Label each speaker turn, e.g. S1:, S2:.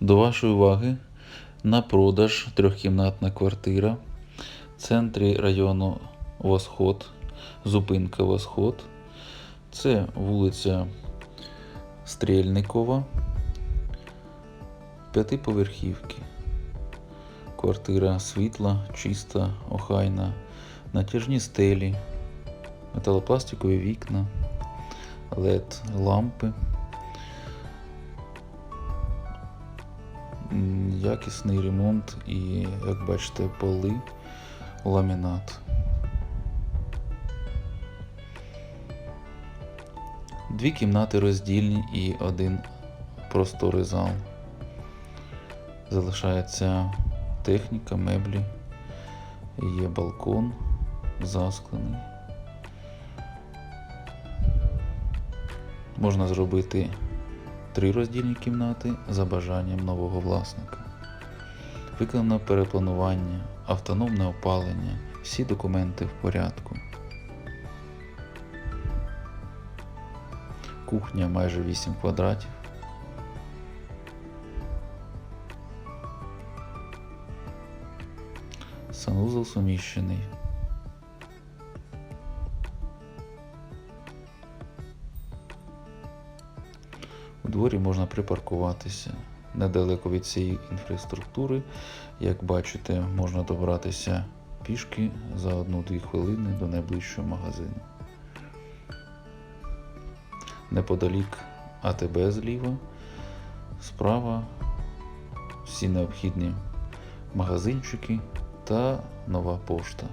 S1: До вашої уваги на продаж трьохкімнатна квартира в центрі району Восход, зупинка Восход. Це вулиця Стрельникова, п'ятиповерхівки. Квартира світла, чиста, охайна, натяжні стелі, металопластикові вікна, LED лампи. Якісний ремонт і, як бачите, поли, ламінат. Дві кімнати роздільні і один просторий зал. Залишається техніка, меблі, є балкон засклений. Можна зробити три роздільні кімнати за бажанням нового власника. Виконано перепланування, автономне опалення, всі документи в порядку. Кухня майже 8 квадратів. Санузел суміщений. У дворі можна припаркуватися недалеко від цієї інфраструктури. Як бачите, можна добратися пішки за 1-2 хвилини до найближчого магазину. Неподалік АТБ зліва, справа всі необхідні магазинчики та нова пошта.